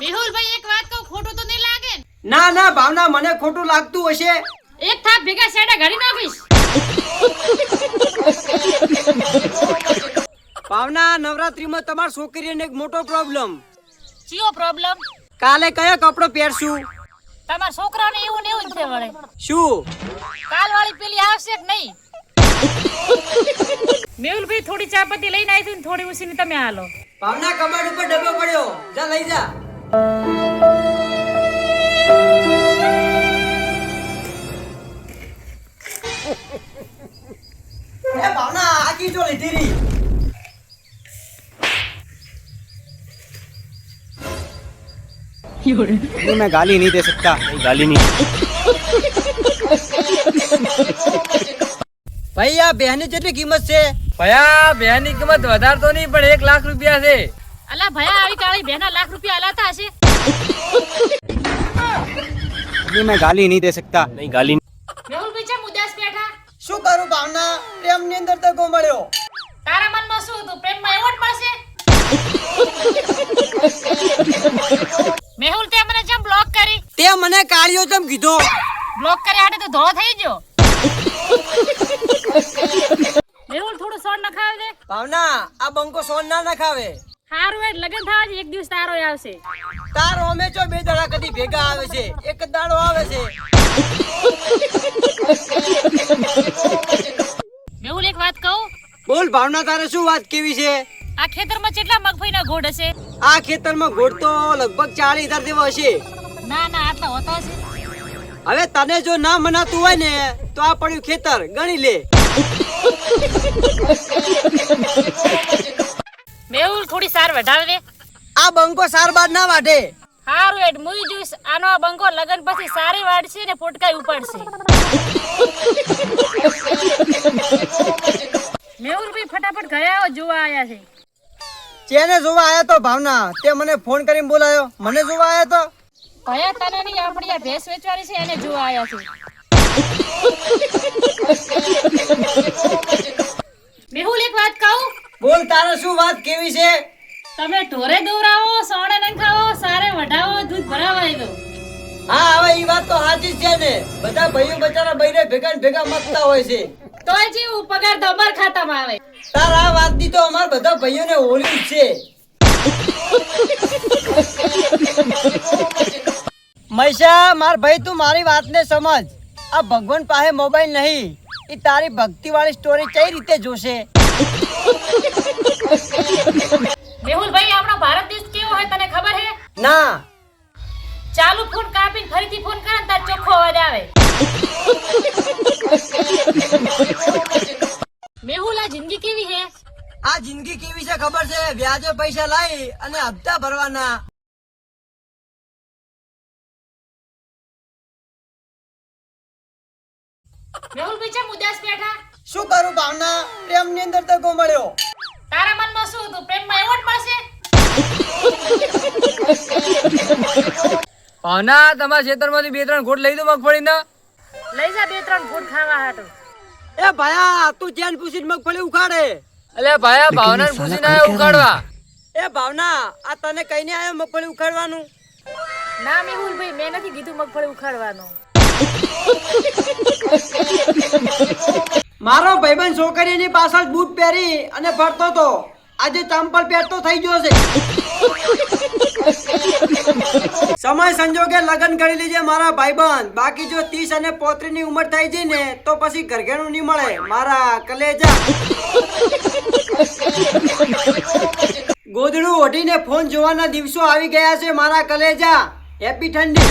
મેહુલભાઈ એક વાત કહું ખોટું તો નહીં લાગે ના? ના ભાવના મને ખોટું લાગતું હશે. એક થાપ ભેગા સેડા ઘડી નાખીશ. ભાવના નવરાત્રીમાં તમાર છોકરીને એક મોટો પ્રોબ્લેમ ચિયો પ્રોબ્લેમ કાલે કયો કપડો પહેરશું? તમારા છોકરાને એવું ને એવું જ છે વળે શું? કાલ વાળી પેલી આવશે કે નહીં? મેહુલભાઈ થોડી ચાપતી લઈને આવી ને થોડી ઉસીની તમે હાલો. ભાવના કબાટ ઉપર ડબ્બો પડ્યો. જા લઈ જા. એ ભાવના આખી જો લીધી રી ये मैं गाली नहीं दे सकता गाली नहीं ભાઈ આ બેહની કેટલી કિંમત છે ભયા બેની કિંમત વધારે તો નહીં પણ એક લાખ રૂપિયા છે અલા ભયા આવી કાળી બેના લાખ રૂપિયા હલાતા હશે ये मैं गाली नहीं दे सकता नहीं गाली મેહુલભાઈ ચમ ઉદાસ બેઠા શું કરું ભાવના પ્રેમ ની અંદર તકો મળ્યો તારા મનમાં શું હતું પ્રેમમાં એવો જ મળશે મેહુલ તે મને ચમ બ્લોક કરી તે મને કાળિયો ચમ કીધો બ્લોક કરી હાટે તો ધોળો થઈ ગયો મેહુલ થોડું સોડ નખાવ દે ભાવના આ બંકો સોન ના નખાવે હારું એ લગન થવા એક દિવસ તારો આવશે. તારો અમે જો બે દડા કદી ભેગા આવે છે એક દાડો આવે છે. મેહુલ એક વાત કહું? બોલ ભાવના તારે શું વાત કેવી છે? આ ખેતરમાં કેટલા મગફળીના ઘોડ હશે? આ ખેતરમાં ઘોડ તો લગભગ ચાલીસ હજાર જેવો હશે. ના ના આટલા હોતા હશે. હવે તને જો ના મનાતું હોય ને તો આ પડ્યું ખેતર. ગણી લે. થોડી સાર વઢાવ આ બંકો સાર બાદ ના વાઢે. હારું એડ મુઈ જોઈશ. આનો આ બંકો લગન પછી સારી વાડશે ને પોટકાઈ ઉપાડશે. મેહુલ ભાઈ ફટાફટ ઘરે આવો જોવા આયા છે. ચેને જોવા આયા તો ભાવના. તે મને ફોન કરીને બોલાયો. મને જોવા આયા તો? ભયા તને ની આપણી આ ભેંસ વેચવાની છે એને જોવા આયા છે. મેહુલ એક વાત કહું? બોલ તારે શું વાત કેવી છે? તમે ઢોરે દોરાવો સોણે નંખાવો સારે વઢાવો દૂધ ભરાવાય દો. હા હવે ઈ વાત તો સાચી છે ને. બધા ભાઈઓ બચારા ભાઈને ભેગા ને ભેગા મતતા હોય છે. તો જેવું પગાર તો અમાર ખાતામાં આવે. તાર આ વાતની તો અમાર બધા ભાઈઓને હોળી જ છે. મૈસા માર ભાઈ તું મારી વાતને સમજ. આ ભગવાન પાસે મોબાઈલ નહીં. એ તારી ભક્તિ વાળી સ્ટોરી કઈ રીતે જોશે? મેહુલ ભાઈ આપણો ભારત દેશ કેવો હોય તને ખબર હે? ના. ચાલુ ફોન કાપીને ફરીથી ફોન કરે ને તાર ચોખ્ખો અવાજ આવે. મેહુલ આ જિંદગી કેવી હે? આ જિંદગી કેવી છે ખબર છે? વ્યાજે પૈસા લાવી અને હપ્તા ભરવાના. મેહુલ ભાઈ ચમ ઉદાસ બેઠા? શું કરું ભાવના? પ્રેમની અંદર તો મળ્યો. તારા મનમાં શું હતું? પ્રેમમાં એવો જ મળશે? ભાવના તમારા ખેતરમાંથી બે ત્રણ ઘોટ લઈ દો મગફળીના. લઈ જા બે ત્રણ ઘોટ ખાવા હાટો. એ ભાયા તું ચેન પૂછીને મગફળી ઉખાડે. અલે ભાયા ભાવના પૂછીને આવ્યા ઉખાડવા. એ ભાવના આ તને કઈને આયો મગફળી ઉખાડવાનું? ના મેહુલ ભાઈ મેં નથી કીધું મગફળી ઉખાડવાનું. મારો ભાઈબંધ છોકરીની પાછળ બૂટ પહેરી અને ફરતો તો આજે ચંપલ પહેરતો થઈ ગયો છે. સમય સંજોગે લગ્ન કરી લીજે મારા ભાઈબંધ. બાકી જો ત્રીસ અને પોત્રી ની ઉંમર થઈ જાય ને, તો પછી ઘરઘેણું નહીં મળે. મારા કલેજા. ગોદડું ઓઢીને ફોન જોવાના દિવસો આવી ગયા છે મારા કલેજા. હેપી ઠંડી